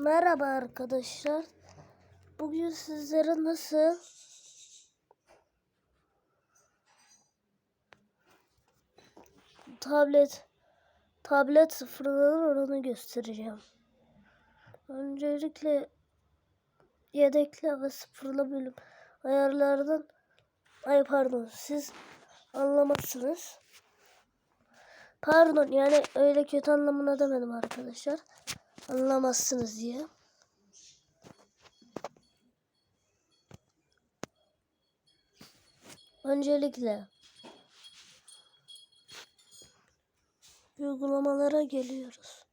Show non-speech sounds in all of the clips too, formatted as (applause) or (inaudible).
Merhaba arkadaşlar. Bugün sizlere nasıl tablet tablet sıfırlanır onu göstereceğim. Öncelikle yedekle ve sıfırla bölüm ayarlardan ay pardon siz anlamazsınız. Pardon yani öyle kötü anlamına demedim arkadaşlar. Anlamazsınız diye. Öncelikle uygulamalara geliyoruz.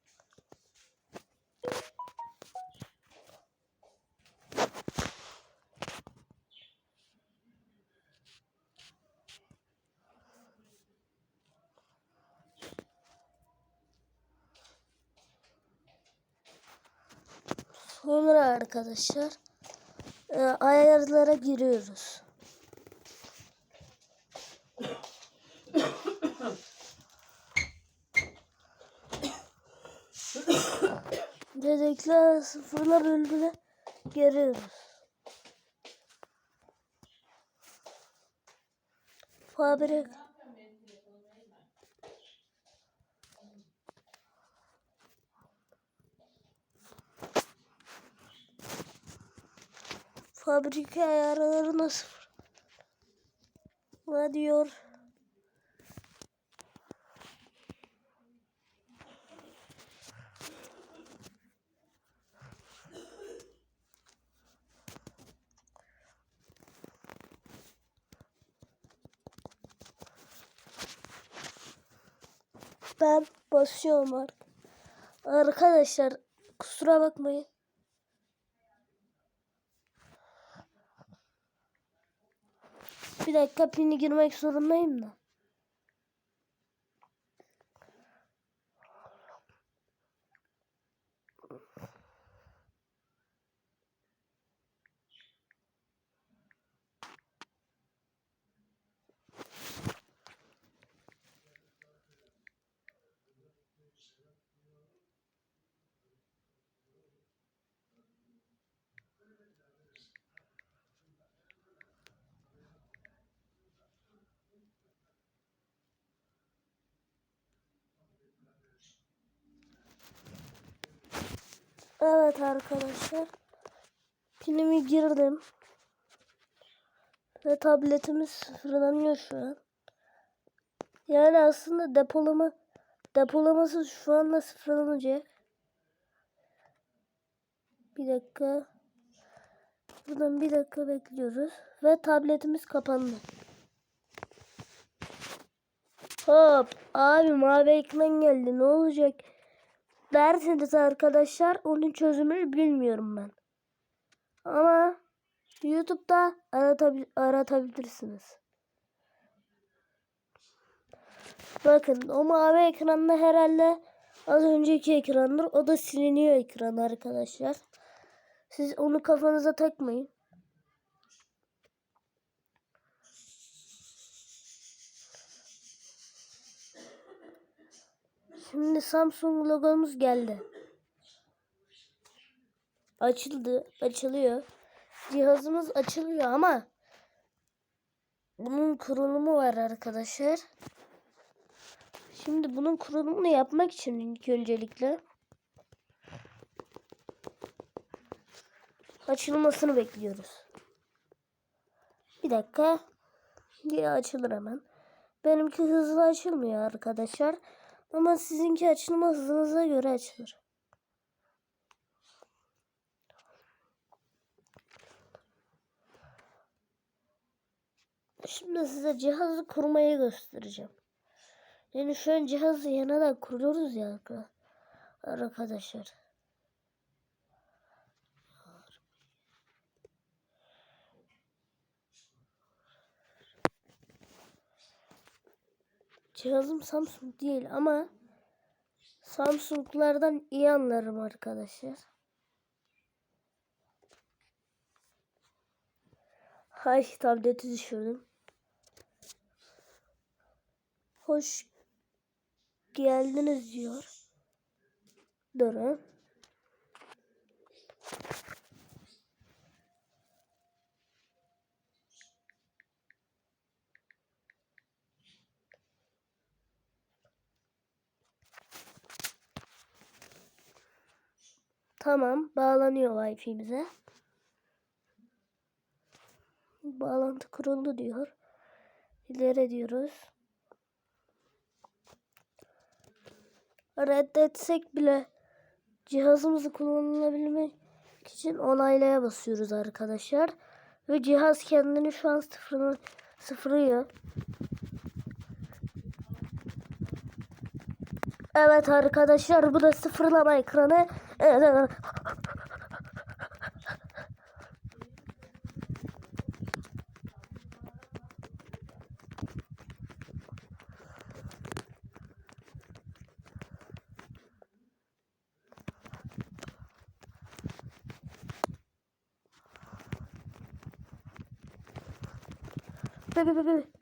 Sonra arkadaşlar e, ayarlara giriyoruz. Dedekler sıfırla bölümüne giriyoruz. Fabrik fabrika ayarlarına sıfır. Ne diyor? Ben basıyorum artık. Arkadaşlar kusura bakmayın. Bir dakika pini girmek zorundayım da. Evet arkadaşlar. Pinimi girdim. Ve tabletimiz sıfırlanıyor şu an. Yani aslında depolama depolaması şu anda sıfırlanacak. Bir dakika. Buradan bir dakika bekliyoruz. Ve tabletimiz kapandı. Hop. Abi mavi ekran geldi. Ne olacak? Derseniz arkadaşlar onun çözümünü bilmiyorum ben. Ama YouTube'da aratabil aratabilirsiniz. Bakın o mavi ekranda herhalde az önceki ekrandır. O da siliniyor ekran arkadaşlar. Siz onu kafanıza takmayın. Şimdi Samsung logomuz geldi. Açıldı, açılıyor. Cihazımız açılıyor ama bunun kurulumu var arkadaşlar. Şimdi bunun kurulumunu yapmak için ilk öncelikle açılmasını bekliyoruz. Bir dakika. Diye açılır hemen. Benimki hızlı açılmıyor arkadaşlar. Ama sizinki açılma hızınıza göre açılır. Şimdi size cihazı kurmayı göstereceğim. Yani şu an cihazı yeniden kuruyoruz ya arkadaşlar. Cihazım Samsung değil ama Samsung'lardan iyi anlarım arkadaşlar. Hay tableti düşürdüm. Hoş geldiniz diyor. Durun. Tamam. Bağlanıyor Wi-Fi'mize. Bağlantı kuruldu diyor. İleri diyoruz. Reddetsek bile cihazımızı kullanılabilmek için onaylaya basıyoruz arkadaşlar. Ve cihaz kendini şu an sıfırını sıfırlıyor. Evet arkadaşlar bu da sıfırlama ekranı. 别别别别别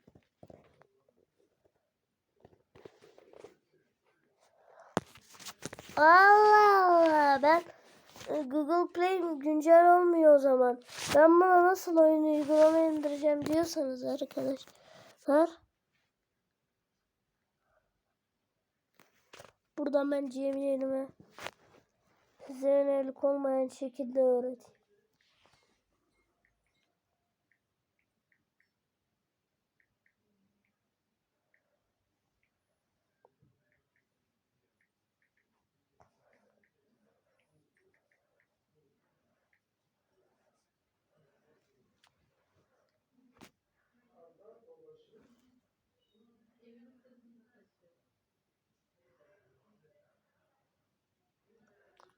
Google Play güncel olmuyor o zaman. Ben buna nasıl oyun uygulama indireceğim diyorsanız arkadaşlar. Buradan ben Cemil'ime size yönelik olmayan şekilde öğreteyim.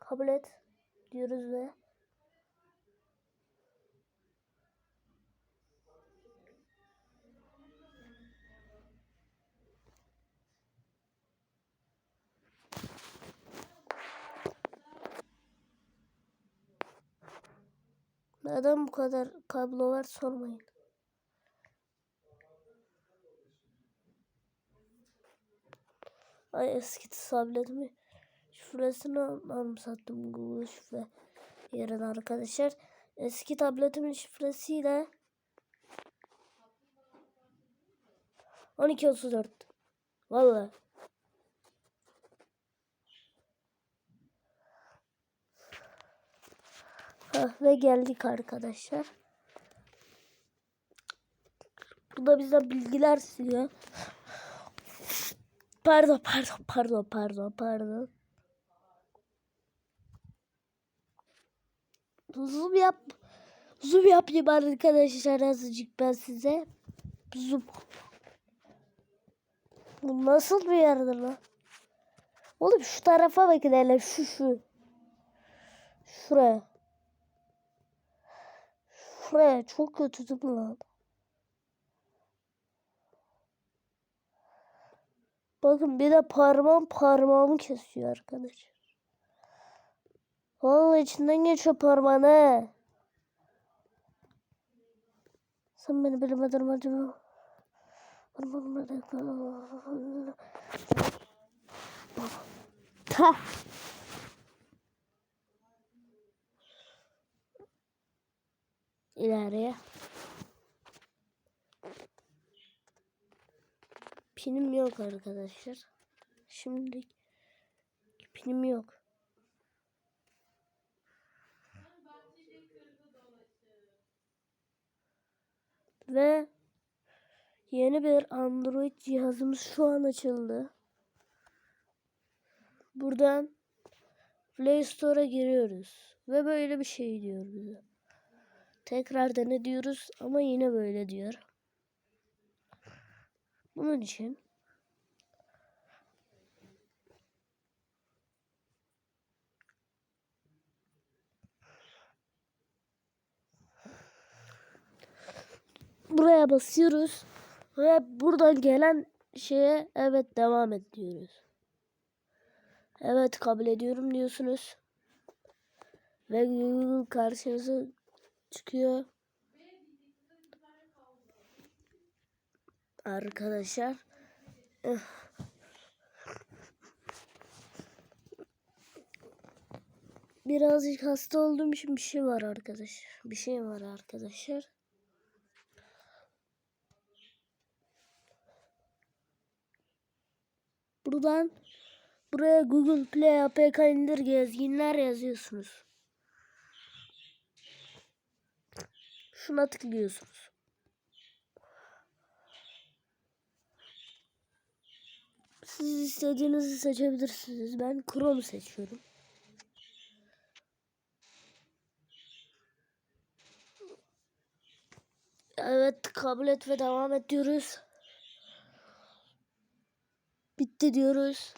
Kabul et diyoruz ve Neden bu kadar kablo var sormayın. Ay eski tabletimi şifresini anımsattım Google şifre yerine arkadaşlar. Eski tabletimin şifresiyle 1234 Vallahi. Heh, ve geldik arkadaşlar. Bu da bize bilgiler siliyor. Pardon pardon pardon pardon pardon. Zoom yap. Zoom yapayım arkadaşlar azıcık ben size. Zoom. Bu nasıl bir yerdir lan? Oğlum şu tarafa bakın hele şu şu. Şuraya. Şuraya çok kötü değil mi lan? Bakın bir de parmağım parmağımı kesiyor arkadaşlar. Vallahi içinden geçiyor parmağın he. Sen beni bilemedin acaba? Ha. İleriye. Pinim yok arkadaşlar. Şimdi pinim yok. Ve yeni bir Android cihazımız şu an açıldı. Buradan Play Store'a giriyoruz. Ve böyle bir şey diyor bize. Tekrar dene diyoruz ama yine böyle diyor. Bunun için buraya basıyoruz ve buradan gelen şeye evet devam et diyoruz. Evet kabul ediyorum diyorsunuz. Ve Google karşınıza çıkıyor. Arkadaşlar. eh. Birazcık hasta olduğum için bir şey var arkadaşlar. Bir şey var arkadaşlar. Buradan Buraya Google Play APK indir gezginler yazıyorsunuz. Şuna tıklıyorsunuz. Siz istediğinizi seçebilirsiniz. Ben Chrome seçiyorum. Evet kabul et ve devam et diyoruz. Bitti diyoruz.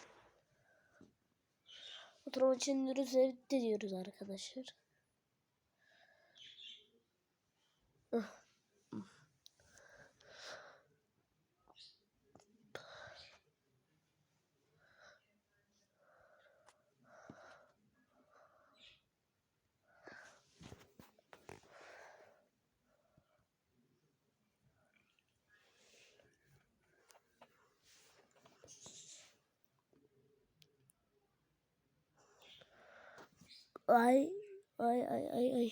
Oturma için diyoruz ve bitti diyoruz arkadaşlar. Ay ay ay ay ay.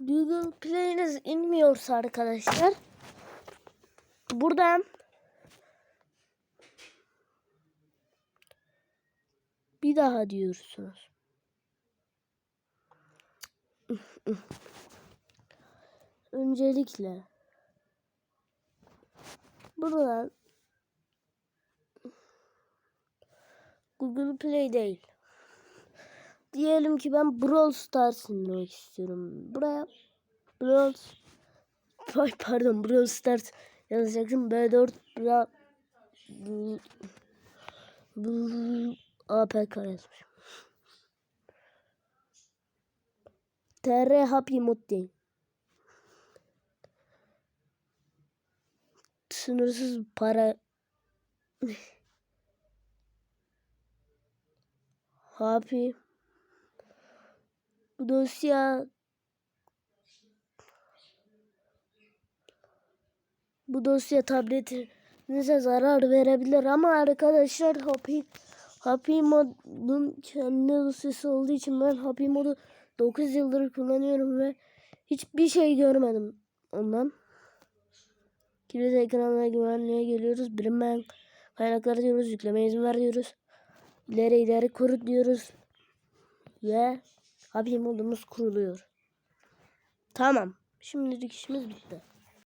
Google Play'iniz inmiyorsa arkadaşlar buradan bir daha diyorsunuz. Öncelikle buradan Google Play değil. Diyelim ki ben Brawl Stars indirmek istiyorum. Buraya Brawl Ay pardon Brawl Stars yazacaktım. B4 Bra APK yazmışım. TR Happy Mod değil. Sınırsız para (laughs) Happy bu dosya bu dosya tabletinize zarar verebilir ama arkadaşlar Happy Happy modun kendi dosyası olduğu için ben Happy modu 9 yıldır kullanıyorum ve hiçbir şey görmedim ondan. Kilit ekranına güvenliğe geliyoruz. Bilinmeyen kaynaklar diyoruz. Yükleme izin ver diyoruz. İleri ileri kur diyoruz. Ve Happy modumuz kuruluyor. Tamam. Şimdilik işimiz bitti.